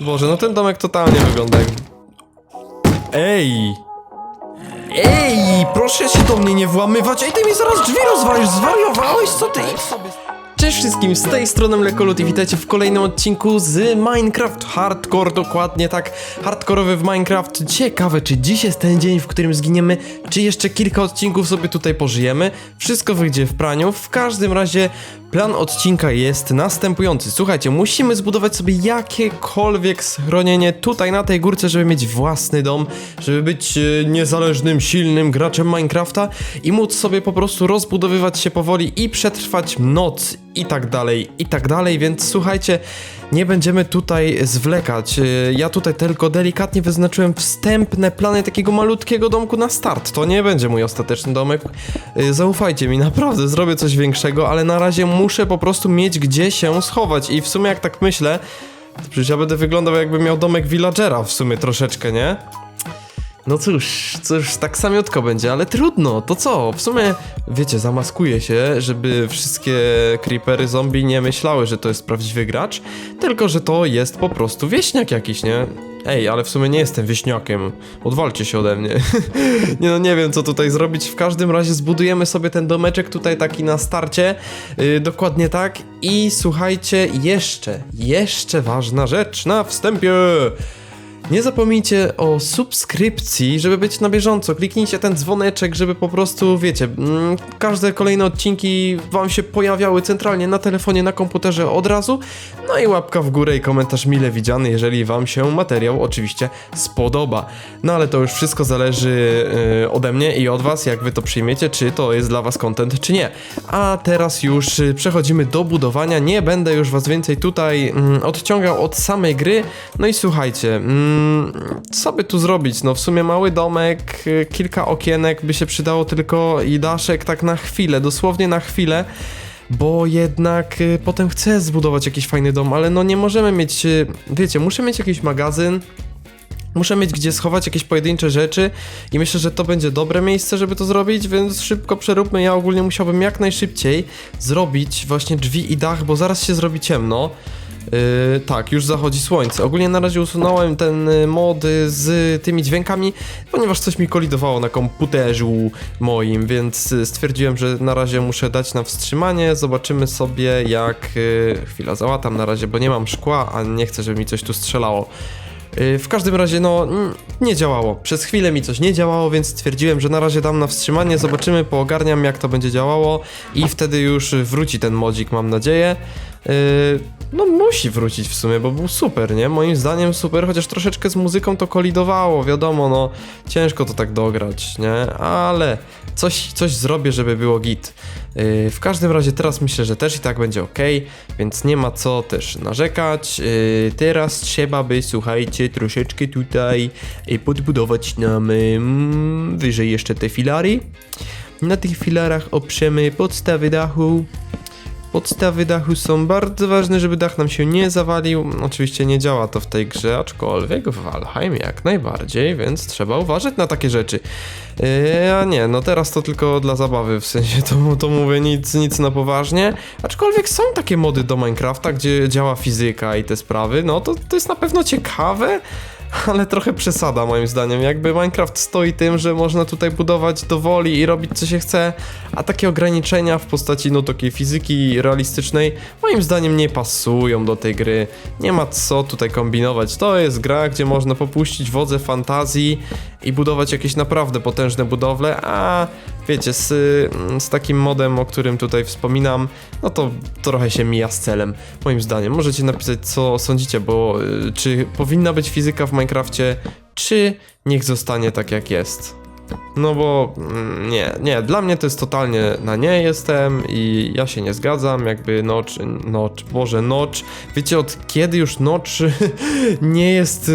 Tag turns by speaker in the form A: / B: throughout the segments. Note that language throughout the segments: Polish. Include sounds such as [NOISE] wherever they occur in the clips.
A: Boże, no ten domek totalnie wygląda jak... Ej! Ej, proszę się do mnie nie włamywać! Ej, ty mi zaraz drzwi rozwalisz, zwariowałeś? Co ty? Cześć wszystkim, z tej strony Lekolut i witajcie w kolejnym odcinku z Minecraft Hardcore, dokładnie tak, hardkorowy w Minecraft. Ciekawe, czy dziś jest ten dzień, w którym zginiemy, czy jeszcze kilka odcinków sobie tutaj pożyjemy. Wszystko wyjdzie w praniu, w każdym razie plan odcinka jest następujący. Słuchajcie, musimy zbudować sobie jakiekolwiek schronienie tutaj na tej górce, żeby mieć własny dom, żeby być e, niezależnym, silnym graczem Minecrafta i móc sobie po prostu rozbudowywać się powoli i przetrwać noc i tak dalej, i tak dalej, więc słuchajcie, nie będziemy tutaj zwlekać. E, Ja tutaj tylko delikatnie wyznaczyłem wstępne plany takiego malutkiego domku na start. To nie będzie mój ostateczny domek. E, Zaufajcie mi, naprawdę zrobię coś większego, ale na razie muszę po prostu mieć gdzie się schować i w sumie jak tak myślę, przecież ja będę wyglądał jakbym miał domek villagera w sumie troszeczkę, nie? No cóż, cóż, tak samiutko będzie, ale trudno, to co? W sumie, wiecie, zamaskuję się, żeby wszystkie creepery zombie nie myślały, że to jest prawdziwy gracz, tylko że to jest po prostu wieśniak jakiś, nie? Ej, ale w sumie nie jestem wieśniakiem, odwalcie się ode mnie. [LAUGHS] nie no, nie wiem co tutaj zrobić, w każdym razie zbudujemy sobie ten domeczek tutaj taki na starcie, yy, dokładnie tak i słuchajcie, jeszcze, jeszcze ważna rzecz na wstępie! Nie zapomnijcie o subskrypcji, żeby być na bieżąco. Kliknijcie ten dzwoneczek, żeby po prostu, wiecie, mm, każde kolejne odcinki wam się pojawiały centralnie na telefonie, na komputerze od razu. No i łapka w górę i komentarz mile widziany, jeżeli wam się materiał oczywiście spodoba. No ale to już wszystko zależy yy, ode mnie i od was, jak wy to przyjmiecie, czy to jest dla was content, czy nie. A teraz już y, przechodzimy do budowania. Nie będę już was więcej tutaj mm, odciągał od samej gry. No i słuchajcie, mm, co by tu zrobić? No w sumie mały domek, y, kilka okienek by się przydało tylko i daszek tak na chwilę, dosłownie na chwilę. Bo jednak y, potem chcę zbudować jakiś fajny dom, ale no nie możemy mieć, y, wiecie, muszę mieć jakiś magazyn, Muszę mieć gdzie schować jakieś pojedyncze rzeczy i myślę, że to będzie dobre miejsce, żeby to zrobić, więc szybko przeróbmy. Ja ogólnie musiałbym jak najszybciej zrobić właśnie drzwi i dach, bo zaraz się zrobi ciemno. Yy, tak, już zachodzi słońce. Ogólnie na razie usunąłem ten y, mod y, z tymi dźwiękami, ponieważ coś mi kolidowało na komputerzu moim, więc y, stwierdziłem, że na razie muszę dać na wstrzymanie. Zobaczymy sobie jak... y, Chwila, załatam na razie, bo nie mam szkła, a nie chcę, żeby mi coś tu strzelało. Yy, W każdym razie, no, nie działało. Przez chwilę mi coś nie działało, więc stwierdziłem, że na razie dam na wstrzymanie, zobaczymy, poogarniam jak to będzie działało i wtedy już wróci ten modzik, mam nadzieję. No musi wrócić w sumie, bo był super, nie? Moim zdaniem super, chociaż troszeczkę z muzyką to kolidowało, wiadomo, no ciężko to tak dograć, nie? Ale coś, coś zrobię, żeby było git. Yy, w każdym razie teraz myślę, że też i tak będzie ok, więc nie ma co też narzekać. Yy, teraz trzeba by, słuchajcie, troszeczkę tutaj yy, podbudować nam yy, wyżej jeszcze te filary. Na tych filarach oprzemy podstawy dachu. Podstawy dachu są bardzo ważne, żeby dach nam się nie zawalił. Oczywiście nie działa to w tej grze, aczkolwiek w Valheim jak najbardziej, więc trzeba uważać na takie rzeczy. Yy, a nie, no teraz to tylko dla zabawy, w sensie to, to mówię nic, nic na poważnie. Aczkolwiek są takie mody do Minecrafta, gdzie działa fizyka i te sprawy, no to, to jest na pewno ciekawe. [LAUGHS] Ale trochę przesada moim zdaniem. Jakby Minecraft stoi tym, że można tutaj budować dowoli i robić co się chce, a takie ograniczenia w postaci no takiej fizyki realistycznej moim zdaniem nie pasują do tej gry. Nie ma co tutaj kombinować. To jest gra, gdzie można popuścić wodze fantazji i budować jakieś naprawdę potężne budowle, a wiecie, z, z takim modem, o którym tutaj wspominam, no to trochę się mija z celem, moim zdaniem. Możecie napisać, co sądzicie, bo y, czy powinna być fizyka w Minecrafcie, czy niech zostanie tak jak jest. No bo mm, nie, nie, dla mnie to jest totalnie na nie jestem i ja się nie zgadzam, jakby Notch, Notch, Boże, Notch, wiecie od kiedy już Notch [LAUGHS] nie jest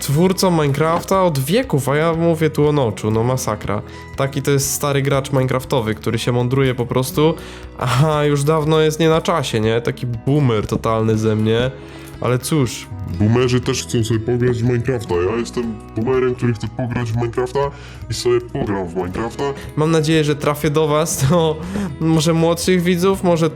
A: twórcą Minecrafta? Od wieków, a ja mówię tu o Notchu, no masakra. Taki to jest stary gracz Minecraftowy, który się mądruje po prostu, a już dawno jest nie na czasie, nie? Taki boomer totalny ze mnie, ale cóż,
B: Boomerzy też chcą sobie pograć w Minecrafta. Ja jestem boomerem, który chce pograć w Minecrafta i sobie pogram w Minecrafta.
A: Mam nadzieję, że trafię do Was, to może młodszych widzów, może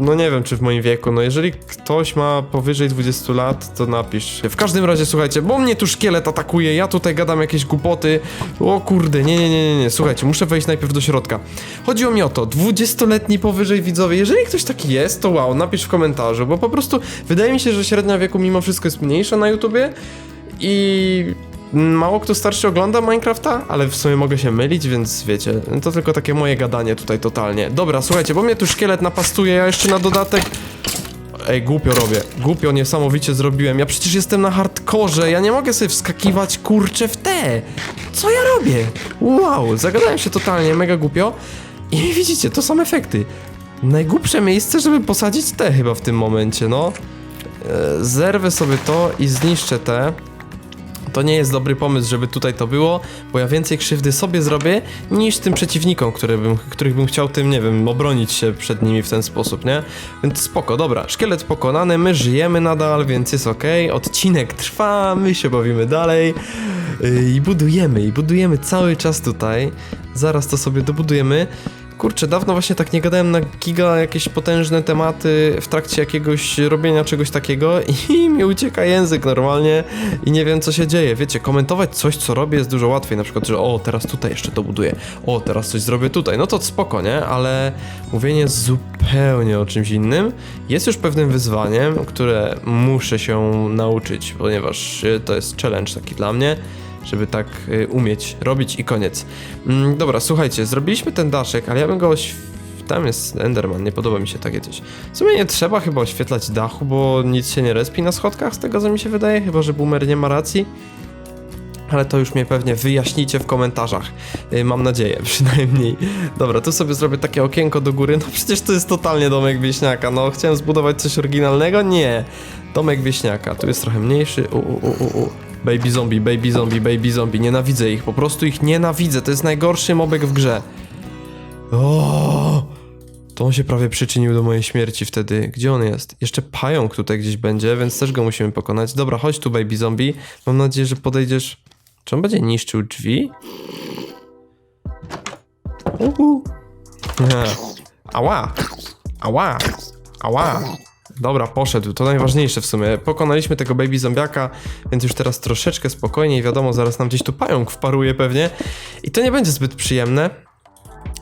A: no nie wiem czy w moim wieku, no jeżeli ktoś ma powyżej 20 lat, to napisz. W każdym razie, słuchajcie, bo mnie tu szkielet atakuje, ja tutaj gadam jakieś głupoty. O kurde, nie, nie, nie, nie, nie, słuchajcie, muszę wejść najpierw do środka. Chodziło mi o to, 20-letni powyżej widzowie, jeżeli ktoś taki jest, to wow, napisz w komentarzu, bo po prostu wydaje mi się, że średnia wieku mimo wszystko jest mniejsza na YouTubie i mało kto starszy ogląda Minecrafta, ale w sumie mogę się mylić, więc wiecie, to tylko takie moje gadanie tutaj totalnie. Dobra, słuchajcie, bo mnie tu szkielet napastuje, ja jeszcze na dodatek... Ej, głupio robię. Głupio niesamowicie zrobiłem. Ja przecież jestem na hardkorze, ja nie mogę sobie wskakiwać kurcze w te. Co ja robię? Wow, zagadałem się totalnie, mega głupio. I widzicie, to są efekty. Najgłupsze miejsce, żeby posadzić te chyba w tym momencie, no. E, Zerwę sobie to i zniszczę te. To nie jest dobry pomysł, żeby tutaj to było, bo ja więcej krzywdy sobie zrobię niż tym przeciwnikom, bym, których bym chciał tym, nie wiem, obronić się przed nimi w ten sposób, nie? Więc spoko, dobra, szkielet pokonany, my żyjemy nadal, więc jest ok. Odcinek trwa, my się bawimy dalej yy, i budujemy, i budujemy cały czas tutaj. Zaraz to sobie dobudujemy. Kurczę, dawno właśnie tak nie gadałem na giga jakieś potężne tematy w trakcie jakiegoś robienia czegoś takiego [LAUGHS] i mi ucieka język normalnie i nie wiem co się dzieje. Wiecie, komentować coś co robię jest dużo łatwiej, na przykład, że o, teraz tutaj jeszcze to buduję, o, teraz coś zrobię tutaj, no to spoko, nie? Ale mówienie zupełnie o czymś innym jest już pewnym wyzwaniem, które muszę się nauczyć, ponieważ y, to jest challenge taki dla mnie żeby tak y, umieć robić i koniec. Mm, dobra, słuchajcie, zrobiliśmy ten daszek, ale ja bym go. Tam jest Enderman, nie podoba mi się takie coś. W sumie nie trzeba chyba oświetlać dachu, bo nic się nie respi na schodkach, z tego co mi się wydaje, chyba że Boomer nie ma racji. Ale to już mnie pewnie wyjaśnicie w komentarzach. Y, mam nadzieję, [LAUGHS] przynajmniej. Dobra, tu sobie zrobię takie okienko do góry. No przecież to jest totalnie domek wieśniaka. No, chciałem zbudować coś oryginalnego? Nie. Domek wieśniaka. Tu jest trochę mniejszy. U, u, u, u. Baby zombie, baby zombie, baby zombie. Nienawidzę ich. Po prostu ich nienawidzę. To jest najgorszy mobek w grze. O! To on się prawie przyczynił do mojej śmierci wtedy. Gdzie on jest? Jeszcze pająk tutaj gdzieś będzie, więc też go musimy pokonać. Dobra, chodź tu, baby zombie. Mam nadzieję, że podejdziesz. Czy on będzie niszczył drzwi? Uhu. [LAUGHS] Ała! Ała! Ała! Dobra, poszedł. To najważniejsze w sumie. Pokonaliśmy tego baby zombiaka, więc już teraz troszeczkę spokojniej. Wiadomo, zaraz nam gdzieś tu pająk wparuje pewnie. I to nie będzie zbyt przyjemne.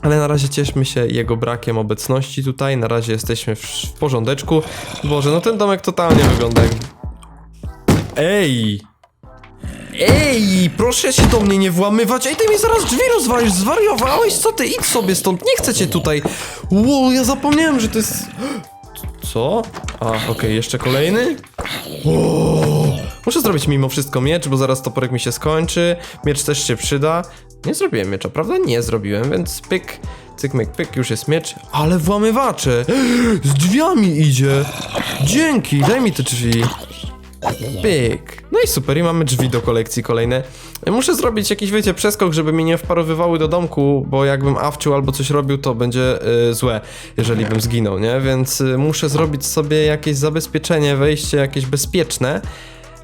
A: Ale na razie cieszmy się jego brakiem obecności tutaj. Na razie jesteśmy w, w porządeczku. Boże, no ten domek totalnie wygląda jak... Ej! Ej, proszę się do mnie nie włamywać. Ej, ty mi zaraz drzwi rozwalisz. Zwariowałeś? Co ty? Idź sobie stąd. Nie chcę cię tutaj. Ło, ja zapomniałem, że to jest... Co? A, okej, jeszcze kolejny? O, muszę zrobić mimo wszystko miecz, bo zaraz toporek mi się skończy. Miecz też się przyda. Nie zrobiłem miecza, prawda? Nie zrobiłem, więc pyk, cyk, myk, pyk, już jest miecz. Ale włamywacze! [GASPS] Z drzwiami idzie! Dzięki, daj mi te drzwi. Pyk. No i super, i mamy drzwi do kolekcji kolejne. Muszę zrobić jakiś, wiecie, przeskok, żeby mi nie wparowywały do domku, bo jakbym awczył albo coś robił, to będzie y, złe, jeżeli bym zginął, nie? Więc y, muszę zrobić sobie jakieś zabezpieczenie, wejście jakieś bezpieczne.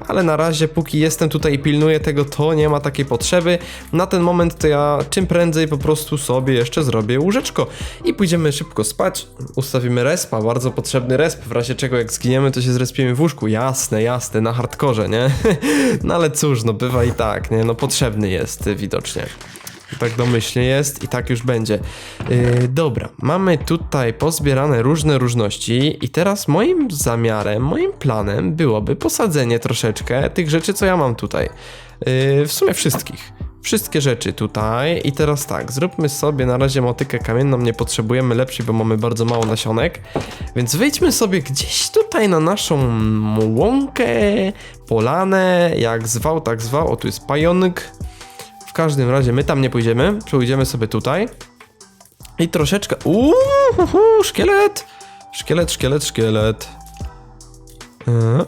A: Ale na razie, póki jestem tutaj i pilnuję tego, to nie ma takiej potrzeby. Na ten moment to ja czym prędzej po prostu sobie jeszcze zrobię łóżeczko i pójdziemy szybko spać. Ustawimy respa, bardzo potrzebny resp, w razie czego jak zginiemy, to się zrespiemy w łóżku. Jasne, jasne, na hardkorze, nie? [LAUGHS] no ale cóż, no bywa i tak, nie? No potrzebny jest y, widocznie. Tak domyślnie jest i tak już będzie. Yy, dobra, mamy tutaj pozbierane różne różności i teraz moim zamiarem, moim planem byłoby posadzenie troszeczkę tych rzeczy, co ja mam tutaj. Yy, w sumie wszystkich. Wszystkie rzeczy tutaj i teraz tak, zróbmy sobie na razie motykę kamienną, nie potrzebujemy lepszej, bo mamy bardzo mało nasionek, więc wyjdźmy sobie gdzieś tutaj na naszą łąkę, polanę, jak zwał, tak zwał, o tu jest pająk, w każdym razie my tam nie pójdziemy, pójdziemy sobie tutaj. I troszeczkę... Uuu, hu, hu, szkielet! Szkielet, szkielet, szkielet. E?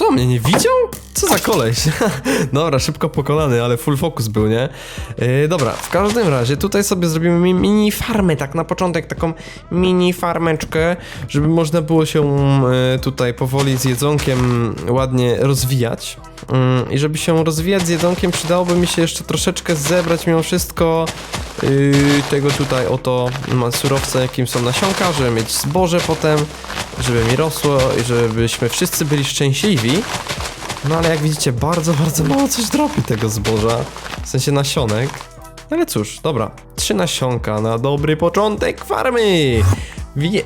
A: Co, mnie nie widział? Co za koleś? [LAUGHS] dobra, szybko pokonany, ale full focus był, nie? Yy, dobra, w każdym razie tutaj sobie zrobimy mi- mini farmę, tak na początek, taką mini farmeczkę, żeby można było się yy, tutaj powoli z jedzonkiem ładnie rozwijać. Yy, I żeby się rozwijać z jedzonkiem, przydałoby mi się jeszcze troszeczkę zebrać mimo wszystko tego tutaj oto ma surowca, jakim są nasionka, żeby mieć zboże potem, żeby mi rosło i żebyśmy wszyscy byli szczęśliwi. No ale jak widzicie, bardzo, bardzo mało coś dropi tego zboża, w sensie nasionek. No Ale cóż, dobra, trzy nasionka na dobry początek farmy. Wie...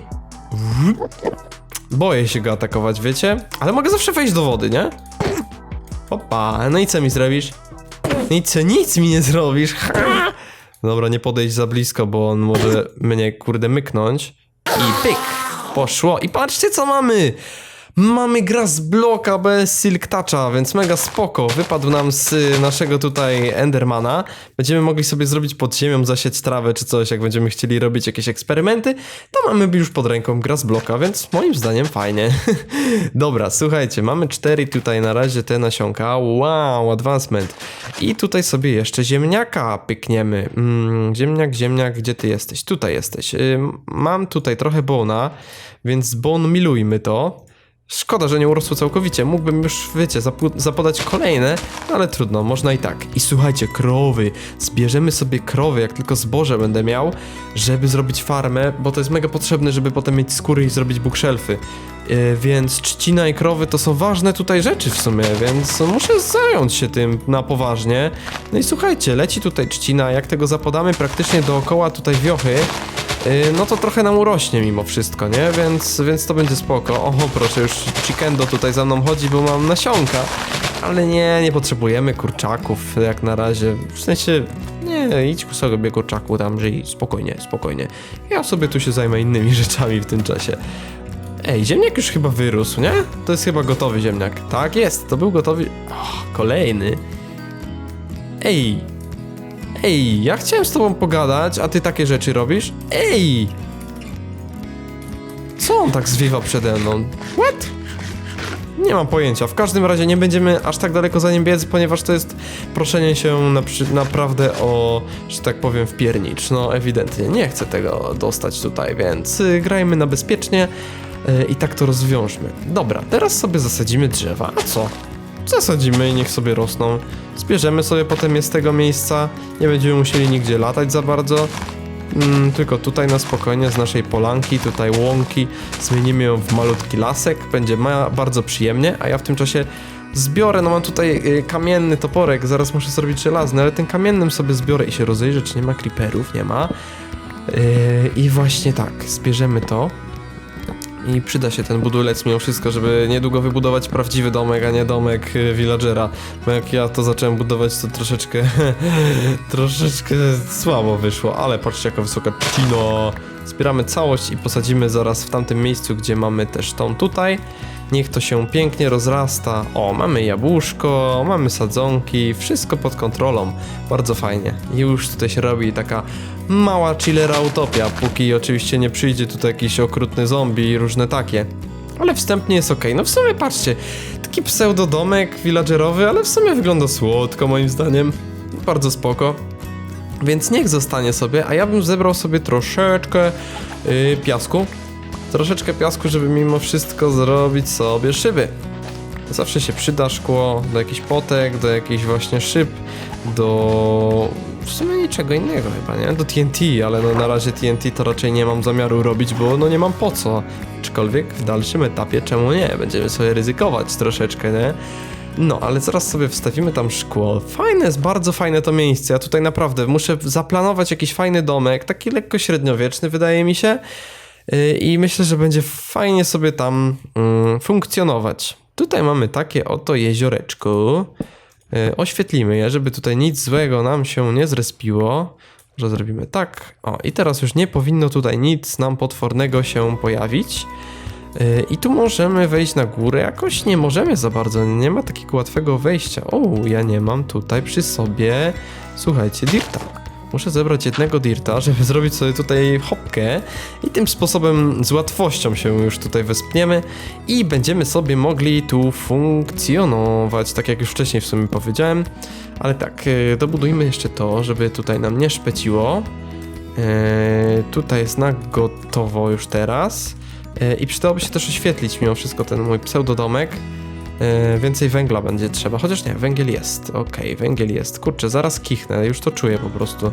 A: Boję się go atakować, wiecie? Ale mogę zawsze wejść do wody, nie? Opa, no i co mi zrobisz? I co, nic mi nie zrobisz, ha! Dobra, nie podejść za blisko, bo on może mnie, kurde, myknąć. I pyk! Poszło. I patrzcie, co mamy! Mamy grass bloka bez silk toucha, więc mega spoko. Wypadł nam z y, naszego tutaj endermana. Będziemy mogli sobie zrobić pod ziemią, zasieć trawę czy coś, jak będziemy chcieli robić jakieś eksperymenty. To mamy już pod ręką grass bloka, więc moim zdaniem fajnie. [LAUGHS] Dobra, słuchajcie, mamy cztery tutaj na razie te nasionka. Wow, advancement. I tutaj sobie jeszcze ziemniaka pykniemy. Mm, ziemniak, ziemniak, gdzie ty jesteś? Tutaj jesteś. Ym, mam tutaj trochę bona, więc bon milujmy to. Szkoda, że nie urosło całkowicie. Mógłbym już, wiecie, zapodać kolejne, no ale trudno, można i tak. I słuchajcie, krowy. Zbierzemy sobie krowy, jak tylko zboże będę miał, żeby zrobić farmę, bo to jest mega potrzebne, żeby potem mieć skóry i zrobić bookshelfy. Yy, więc trzcina i krowy to są ważne tutaj rzeczy w sumie, więc muszę zająć się tym na poważnie. No i słuchajcie, leci tutaj trzcina, jak tego zapodamy praktycznie dookoła tutaj wiochy, Yy, no to trochę nam urośnie mimo wszystko, nie? Więc, więc to będzie spoko. Oho, proszę, już Chickendo tutaj za mną chodzi, bo mam nasionka. Ale nie, nie potrzebujemy kurczaków jak na razie. W sensie, nie, idź sobie kurczaku tam, żyj spokojnie, spokojnie. Ja sobie tu się zajmę innymi [LAUGHS] rzeczami w tym czasie. Ej, ziemniak już chyba wyrósł, nie? To jest chyba gotowy ziemniak. Tak jest, to był gotowy... Kolejny. Ej, Ej, ja chciałem z tobą pogadać, a ty takie rzeczy robisz? Ej! Co on tak zwiewa przede mną? What? Nie mam pojęcia. W każdym razie nie będziemy aż tak daleko za nim biec, ponieważ to jest proszenie się na, naprawdę o, że tak powiem, wpiernicz. No ewidentnie nie chcę tego dostać tutaj, więc y, grajmy na bezpiecznie i tak to rozwiążmy. Dobra, teraz sobie zasadzimy drzewa. A co? Zasadzimy i niech sobie rosną. Zbierzemy sobie potem je z tego miejsca. Nie będziemy musieli nigdzie latać za bardzo. Mm, tylko tutaj na spokojnie z naszej polanki, tutaj łąki, zmienimy ją w malutki lasek, będzie bardzo przyjemnie, a ja w tym czasie zbiorę, no mam tutaj y, kamienny toporek, zaraz muszę zrobić żelazny, ale ten kamiennym sobie zbiorę i się rozejrzę, czy nie ma creeperów, nie ma. Yy, I właśnie tak, zbierzemy to. I przyda się ten budulec mimo wszystko, żeby niedługo wybudować prawdziwy domek, a nie domek y, villagera. Bo jak ja to zacząłem budować, to troszeczkę, [LAUGHS] troszeczkę słabo wyszło, ale patrzcie jaka wysoka tino. Zbieramy całość i posadzimy zaraz w tamtym miejscu, gdzie mamy też tą tutaj. Niech to się pięknie rozrasta. O, mamy jabłuszko, mamy sadzonki, wszystko pod kontrolą. Bardzo fajnie. Już tutaj się robi taka mała chillera utopia, póki oczywiście nie przyjdzie tutaj jakiś okrutny zombie i różne takie. Ale wstępnie jest ok. No w sumie patrzcie, taki pseudodomek villagerowy, ale w sumie wygląda słodko moim zdaniem. Bardzo spoko. Więc niech zostanie sobie, a ja bym zebrał sobie troszeczkę yy, piasku. Troszeczkę piasku, żeby mimo wszystko zrobić sobie szyby. Zawsze się przyda szkło do jakichś potek, do jakichś właśnie szyb, do... w sumie niczego innego chyba, nie? Do TNT, ale no na razie TNT to raczej nie mam zamiaru robić, bo no nie mam po co. Aczkolwiek w dalszym etapie czemu nie? Będziemy sobie ryzykować troszeczkę, nie? No, ale zaraz sobie wstawimy tam szkło. Fajne jest, bardzo fajne to miejsce. Ja tutaj naprawdę muszę zaplanować jakiś fajny domek, taki lekko średniowieczny wydaje mi się. Yy, I myślę, że będzie fajnie sobie tam mm, funkcjonować. Tutaj mamy takie oto jezioreczko. Yy, oświetlimy je, żeby tutaj nic złego nam się nie zrespiło. Może zrobimy tak. O, i teraz już nie powinno tutaj nic nam potwornego się pojawić. Yy, I tu możemy wejść na górę. Jakoś nie możemy za bardzo. Nie ma takiego łatwego wejścia. O, ja nie mam tutaj przy sobie. Słuchajcie, dirta. Muszę zebrać jednego dirta, żeby [LAUGHS] zrobić sobie tutaj hopkę i tym sposobem z łatwością się już tutaj wespniemy i będziemy sobie mogli tu funkcjonować, tak jak już wcześniej w sumie powiedziałem. Ale tak, e, dobudujmy jeszcze to, żeby tutaj nam nie szpeciło. E, tutaj jest na gotowo już teraz. E, I przydałoby się też oświetlić mimo wszystko ten mój pseudodomek. E, więcej węgla będzie trzeba, chociaż nie, węgiel jest. Okej, węgiel jest. Kurczę, zaraz kichnę, już to czuję po prostu.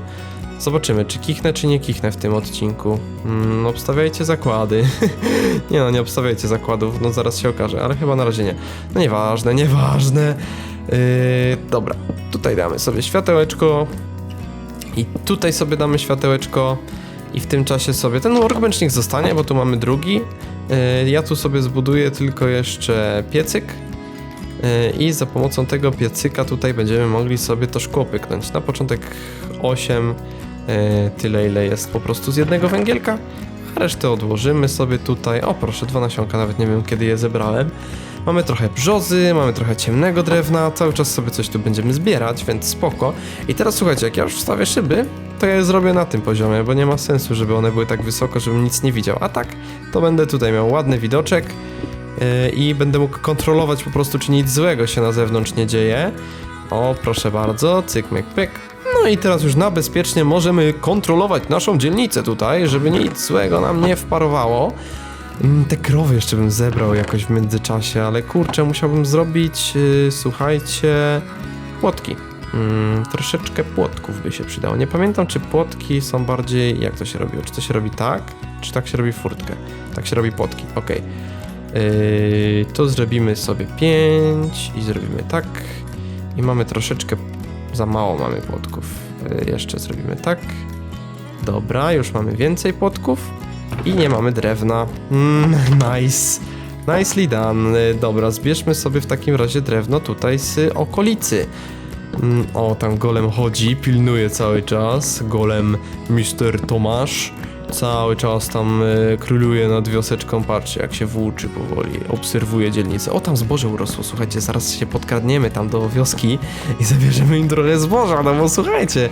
A: Zobaczymy, czy kichnę, czy nie kichnę w tym odcinku. Mm, obstawiajcie zakłady. [LAUGHS] nie no, nie obstawiajcie zakładów, no zaraz się okaże, ale chyba na razie nie. No nieważne, nieważne. Yy, dobra, tutaj damy sobie światełeczko. I tutaj sobie damy światełeczko. I w tym czasie sobie ten workbench zostanie, bo tu mamy drugi. Yy, ja tu sobie zbuduję tylko jeszcze piecyk. I za pomocą tego piecyka tutaj będziemy mogli sobie to szkło pyknąć. Na początek 8, yy, tyle ile jest po prostu z jednego węgielka. A resztę odłożymy sobie tutaj. O proszę, dwa nasionka, nawet nie wiem kiedy je zebrałem. Mamy trochę brzozy, mamy trochę ciemnego drewna, cały czas sobie coś tu będziemy zbierać, więc spoko. I teraz słuchajcie, jak ja już wstawię szyby, to ja je zrobię na tym poziomie, bo nie ma sensu, żeby one były tak wysoko, żebym nic nie widział. A tak, to będę tutaj miał ładny widoczek i będę mógł kontrolować po prostu, czy nic złego się na zewnątrz nie dzieje. O, proszę bardzo, cyk, myk, pyk. No i teraz już na bezpiecznie możemy kontrolować naszą dzielnicę tutaj, żeby nic złego nam nie wparowało. Mm, Te krowy jeszcze bym zebrał jakoś w międzyczasie, ale kurczę, musiałbym zrobić, yy, słuchajcie, płotki. Mm, troszeczkę płotków by się przydało. Nie pamiętam, czy płotki są bardziej. Jak to się robiło? Czy to się robi tak? Czy tak się robi furtkę? Tak się robi płotki, okej. Yy, to zrobimy sobie 5 i zrobimy tak. I mamy troszeczkę za mało mamy płotków. Yy, jeszcze zrobimy tak. Dobra, już mamy więcej płotków. I nie mamy drewna. Mm, [LAUGHS] nice. Nicely done. Y, Dobra, zbierzmy sobie w takim razie drewno tutaj z okolicy. Mm, O, tam golem chodzi, pilnuje cały czas. Golem Mr. Tomasz. Cały czas tam y, króluje nad wioseczką. Patrzcie, jak się włóczy powoli. Obserwuje dzielnicę. O, tam zboże urosło. Słuchajcie, zaraz się podkradniemy tam do wioski i zabierzemy im trochę zboża. No bo słuchajcie,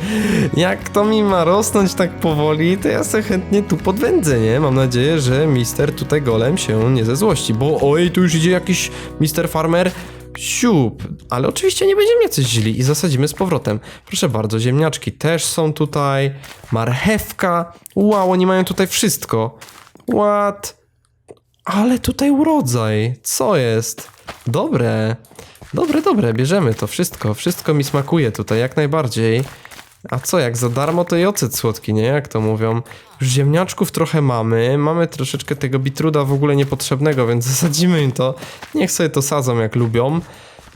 A: jak to mi ma rosnąć tak powoli, to ja sobie chętnie tu podwędzę, nie? Mam nadzieję, że mister tutaj golem się nie ze złości. Bo oj, tu już idzie jakiś mister farmer. Siup, ale oczywiście nie będziemy jacyś źli i zasadzimy z powrotem. Proszę bardzo, ziemniaczki też są tutaj, marchewka. Wow, oni mają tutaj wszystko. What? Ale tutaj urodzaj. Co jest? Dobre. Dobre, dobre, bierzemy to wszystko. Wszystko mi smakuje tutaj, jak najbardziej. A co, jak za darmo to i ocet słodki, nie? Jak to mówią. Już ziemniaczków trochę mamy, mamy troszeczkę tego bitruda w ogóle niepotrzebnego, więc [LAUGHS] zasadzimy im to. Niech sobie to sadzą jak lubią,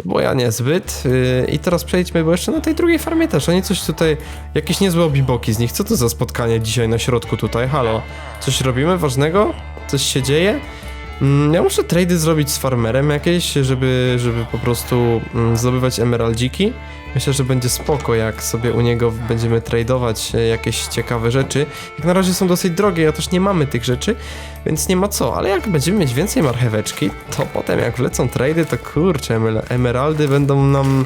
A: bo ja niezbyt. Yy, I teraz przejdźmy, bo jeszcze na tej drugiej farmie też, oni coś tutaj, jakieś niezłe obiboki z nich. Co to za spotkanie dzisiaj na środku tutaj? Halo, coś robimy ważnego? Coś się dzieje? Mm, Ja muszę trady zrobić z farmerem jakieś, żeby, żeby po prostu mm, zdobywać emeraldziki. Myślę, że będzie spoko, jak sobie u niego będziemy tradować e, jakieś ciekawe rzeczy. Jak na razie są dosyć drogie, a też nie mamy tych rzeczy, więc nie ma co. Ale jak będziemy mieć więcej marcheweczki, to potem jak wlecą trady, to kurczę, emer- emeraldy będą nam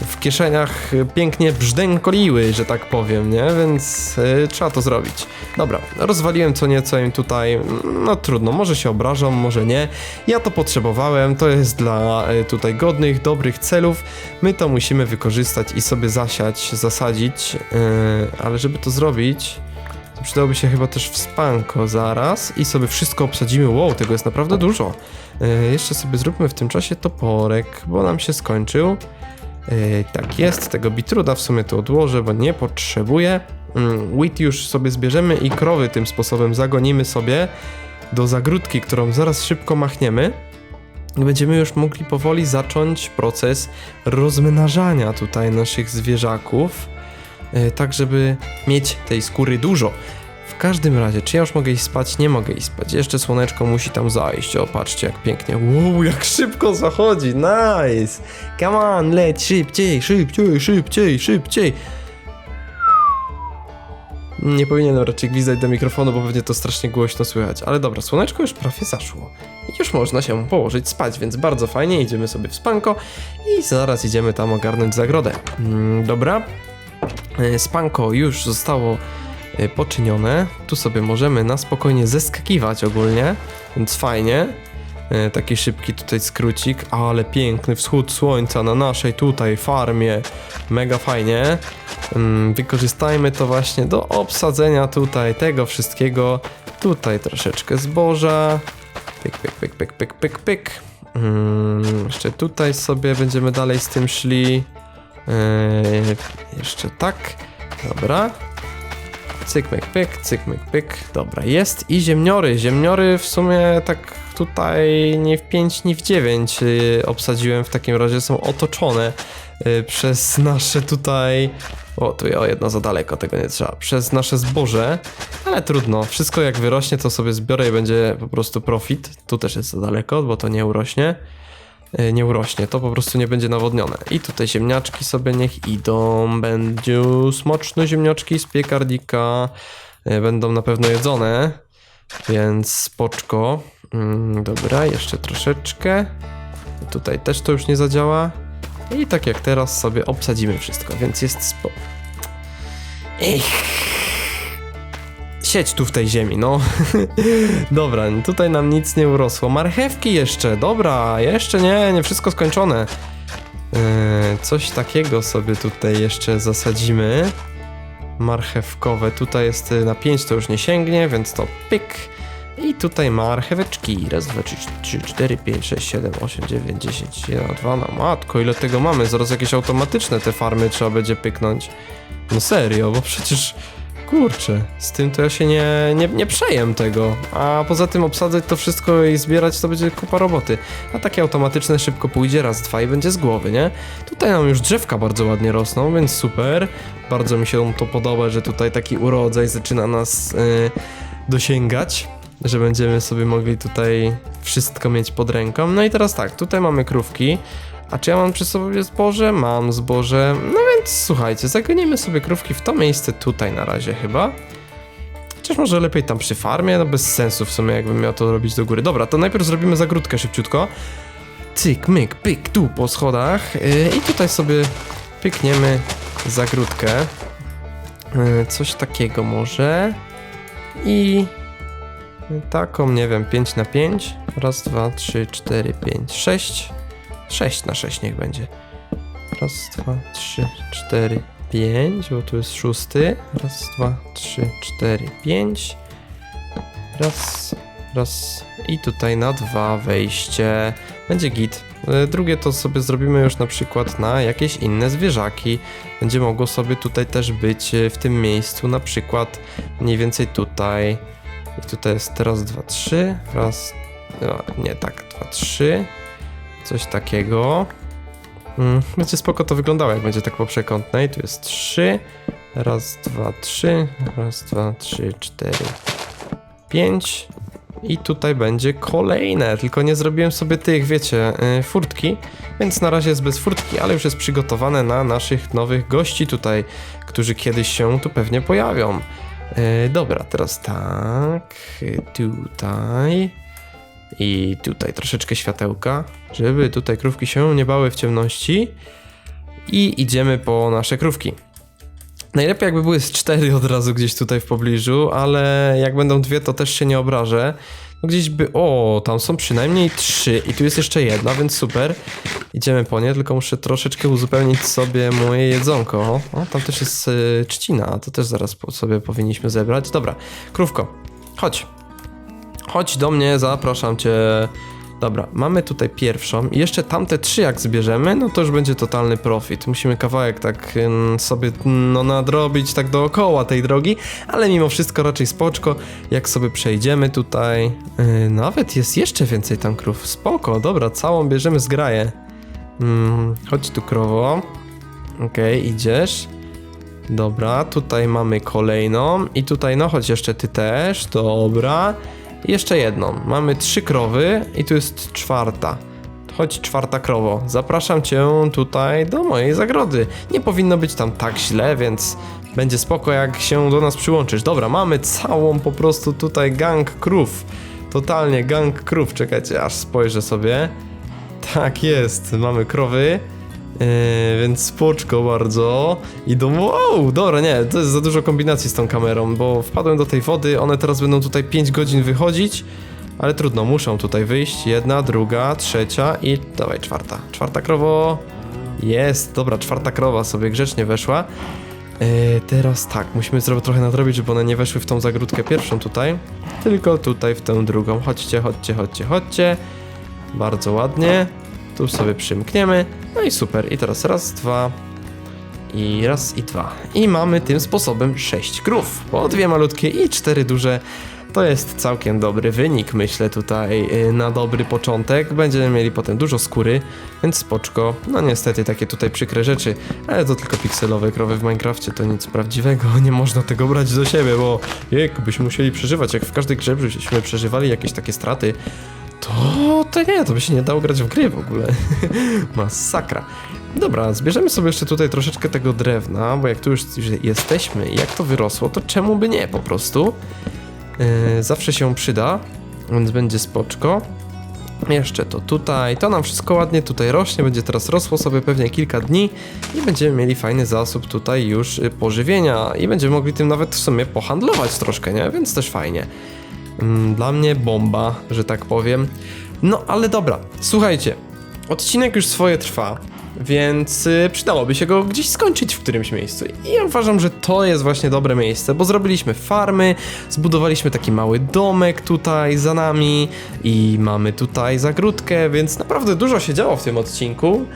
A: w kieszeniach pięknie brzdękoliły, że tak powiem, nie? Więc y, trzeba to zrobić. Dobra, rozwaliłem co nieco im tutaj, no trudno, może się obrażą, może nie. Ja to potrzebowałem, to jest dla y, tutaj godnych, dobrych celów. My to musimy wykorzystać i sobie zasiać, zasadzić, y, ale żeby to zrobić... Przydałoby się chyba też wspanko zaraz i sobie wszystko obsadzimy. Wow, tego jest naprawdę dużo. Y, jeszcze sobie zróbmy w tym czasie toporek, bo nam się skończył. Yy, tak jest, tego bitruda w sumie to odłożę, bo nie potrzebuję. Mm, Wheat już sobie zbierzemy i krowy tym sposobem zagonimy sobie do zagródki, którą zaraz szybko machniemy. I będziemy już mogli powoli zacząć proces rozmnażania tutaj naszych zwierzaków, yy, tak żeby mieć tej skóry dużo. W każdym razie, czy ja już mogę iść spać? Nie mogę iść spać. Jeszcze słoneczko musi tam zajść. O, patrzcie jak pięknie. Wow, jak szybko zachodzi. Nice. Come on, leć szybciej, szybciej, szybciej, szybciej. Nie powinienem raczej gwizdać do mikrofonu, bo pewnie to strasznie głośno słychać. Ale dobra, słoneczko już prawie zaszło. I już można się położyć spać, więc bardzo fajnie. Idziemy sobie w spanko i zaraz idziemy tam ogarnąć zagrodę. Mm, dobra. E, Spanko już zostało poczynione. Tu sobie możemy na spokojnie zeskakiwać ogólnie, więc fajnie. E, Taki szybki tutaj skrócik, ale piękny wschód słońca na naszej tutaj farmie. Mega fajnie. Mm, Wykorzystajmy to właśnie do obsadzenia tutaj tego wszystkiego. Tutaj troszeczkę zboża. Pyk, pyk, pyk, pyk, pyk, pyk, pyk. Mm, jeszcze tutaj sobie będziemy dalej z tym szli. Eee, jeszcze tak. Dobra. Cyk, myk, pyk, cyk, myk, pyk. Dobra, jest. I ziemniory. Ziemniory w sumie tak tutaj nie w 5, nie w 9 yy, obsadziłem. W takim razie są otoczone yy, przez nasze tutaj... O, tu o jedno za daleko, tego nie trzeba. Przez nasze zboże, ale trudno. Wszystko jak wyrośnie, to sobie zbiorę i będzie po prostu profit. Tu też jest za daleko, bo to nie urośnie nie urośnie, to po prostu nie będzie nawodnione. I tutaj ziemniaczki sobie niech idą, będzie smoczne ziemniaczki z piekarnika, e, będą na pewno jedzone, więc spoczko. Mm, dobra, jeszcze troszeczkę. Tutaj też to już nie zadziała. I tak jak teraz sobie obsadzimy wszystko, więc jest spo... Ech. Siedź tu w tej ziemi, no. [LAUGHS] Dobra, tutaj nam nic nie urosło. Marchewki jeszcze, dobra, jeszcze nie, nie wszystko skończone. Yy, coś takiego sobie tutaj jeszcze zasadzimy. Marchewkowe, tutaj jest y, na 5 to już nie sięgnie, więc to pyk. I tutaj marcheweczki. Raz, dwa, trzy, trzy, cztery, pięć, sześć, siedem, osiem, dziewięć, dziesięć, jeden, dwa. No matko, ile tego mamy? Zaraz jakieś automatyczne te farmy trzeba będzie pyknąć. No serio, bo przecież kurczę, z tym to ja się nie, nie, nie przejem tego. A poza tym obsadzać to wszystko i zbierać to będzie kupa roboty. A takie automatyczne szybko pójdzie, raz, dwa i będzie z głowy, nie? Tutaj nam już drzewka bardzo ładnie rosną, więc super. Bardzo mi się to podoba, że tutaj taki urodzaj zaczyna nas yy, dosięgać. Że będziemy sobie mogli tutaj wszystko mieć pod ręką. No i teraz tak, tutaj mamy krówki. A czy ja mam przy sobie zboże? Mam zboże. No więc słuchajcie, zagonimy sobie krówki w to miejsce tutaj na razie chyba. Chociaż może lepiej tam przy farmie, no bez sensu w sumie jakbym miał to robić do góry. Dobra, to najpierw zrobimy zagródkę szybciutko. Cyk, myk, pyk, tu po schodach. Yy, I tutaj sobie pykniemy zagródkę. Yy, coś takiego może. I taką, nie wiem, 5 na 5. Raz, dwa, trzy, cztery, pięć, sześć. 6 na 6 niech będzie. Raz, dwa, trzy, cztery, pięć, bo tu jest szósty. Raz, dwa, trzy, cztery, pięć. Raz, raz. I tutaj na dwa wejście. Będzie git. E, Drugie to sobie zrobimy już na przykład na jakieś inne zwierzaki. Będzie mogło sobie tutaj też być e, w tym miejscu, na przykład mniej więcej tutaj. I tutaj jest raz, dwa, trzy. Raz, dwa, nie tak, dwa, trzy coś takiego. Mm, będzie spoko to wyglądało, jak będzie tak po przekątnej. Tu jest 3. Raz, dwa, trzy. Raz, dwa, trzy, cztery, pięć. I tutaj będzie kolejne, tylko nie zrobiłem sobie tych, wiecie, yy, furtki, więc na razie jest bez furtki, ale już jest przygotowane na naszych nowych gości tutaj, którzy kiedyś się tu pewnie pojawią. Yy, dobra, teraz tak, tutaj. I tutaj troszeczkę światełka, żeby tutaj krówki się nie bały w ciemności. I idziemy po nasze krówki. Najlepiej jakby były z cztery od razu gdzieś tutaj w pobliżu, ale jak będą dwie, to też się nie obrażę. No gdzieś by... O, tam są przynajmniej trzy i tu jest jeszcze jedna, więc super. Idziemy po nie, tylko muszę troszeczkę uzupełnić sobie moje jedzonko. O, tam też jest y, trzcina, to też zaraz po sobie powinniśmy zebrać. Dobra, krówko, chodź. Chodź do mnie, zapraszam cię. Dobra, mamy tutaj pierwszą i jeszcze tamte trzy jak zbierzemy, no to już będzie totalny profit. Musimy kawałek tak sobie no nadrobić tak dookoła tej drogi, ale mimo wszystko raczej spoczko, jak sobie przejdziemy tutaj. Yy, nawet jest jeszcze więcej tam krów, spoko, dobra, całą bierzemy z graje. Mm, chodź tu krowo. Okej, idziesz. Dobra, tutaj mamy kolejną i tutaj no chodź jeszcze ty też, dobra. I jeszcze jedną. Mamy trzy krowy i tu jest czwarta. Chodź czwarta krowo. Zapraszam cię tutaj do mojej zagrody. Nie powinno być tam tak źle, więc będzie spoko jak się do nas przyłączysz. Dobra, mamy całą po prostu tutaj gang krów. Totalnie gang krów. Czekajcie, aż spojrzę sobie. Tak jest, mamy krowy. Yy, więc spoczko bardzo. Idą, wow, dobra, nie, to jest za dużo kombinacji z tą kamerą, bo wpadłem do tej wody, one teraz będą tutaj 5 godzin wychodzić, ale trudno, muszą tutaj wyjść. Jedna, druga, trzecia i dawaj czwarta. Czwarta krowo. Jest, dobra, czwarta krowa sobie grzecznie weszła. Yy, teraz tak, musimy zrobić trochę nadrobić, żeby one nie weszły w tą zagródkę pierwszą tutaj, tylko tutaj w tę drugą. Chodźcie, chodźcie, chodźcie, chodźcie. Bardzo ładnie. Tu sobie przymkniemy. No i super. I teraz raz, dwa. I raz i dwa. I mamy tym sposobem sześć krów. Po dwie malutkie i cztery duże. To jest całkiem dobry wynik, myślę tutaj y, na dobry początek. Będziemy mieli potem dużo skóry, więc spoczko. No niestety takie tutaj przykre rzeczy, ale to tylko pikselowe krowy w Minecrafcie, to nic prawdziwego. [LAUGHS] Nie można tego brać do siebie, bo jak byśmy musieli przeżywać, jak w każdej grze byśmy przeżywali jakieś takie straty, to, to nie, to by się nie dało grać w gry w ogóle. [LAUGHS] Masakra. Dobra, zbierzemy sobie jeszcze tutaj troszeczkę tego drewna, bo jak tu już jesteśmy i jak to wyrosło, to czemu by nie po prostu? Yy, zawsze się przyda, więc będzie spoczko. Jeszcze to tutaj, to nam wszystko ładnie tutaj rośnie, będzie teraz rosło sobie pewnie kilka dni i będziemy mieli fajny zasób tutaj już y, pożywienia i będziemy mogli tym nawet w sumie pohandlować troszkę, nie? Więc też fajnie. Mm, Dla mnie bomba, że tak powiem. No ale dobra, słuchajcie, odcinek już swoje trwa, więc y, przydałoby się go gdzieś skończyć w którymś miejscu. I ja uważam, że to jest właśnie dobre miejsce, bo zrobiliśmy farmy, zbudowaliśmy taki mały domek tutaj za nami i mamy tutaj zagródkę, więc naprawdę dużo się działo w tym odcinku.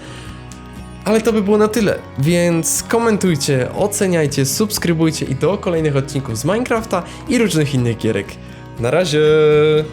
A: Ale to by było na tyle, więc komentujcie, oceniajcie, subskrybujcie i do kolejnych odcinków z Minecrafta i różnych innych gierek. Na razie!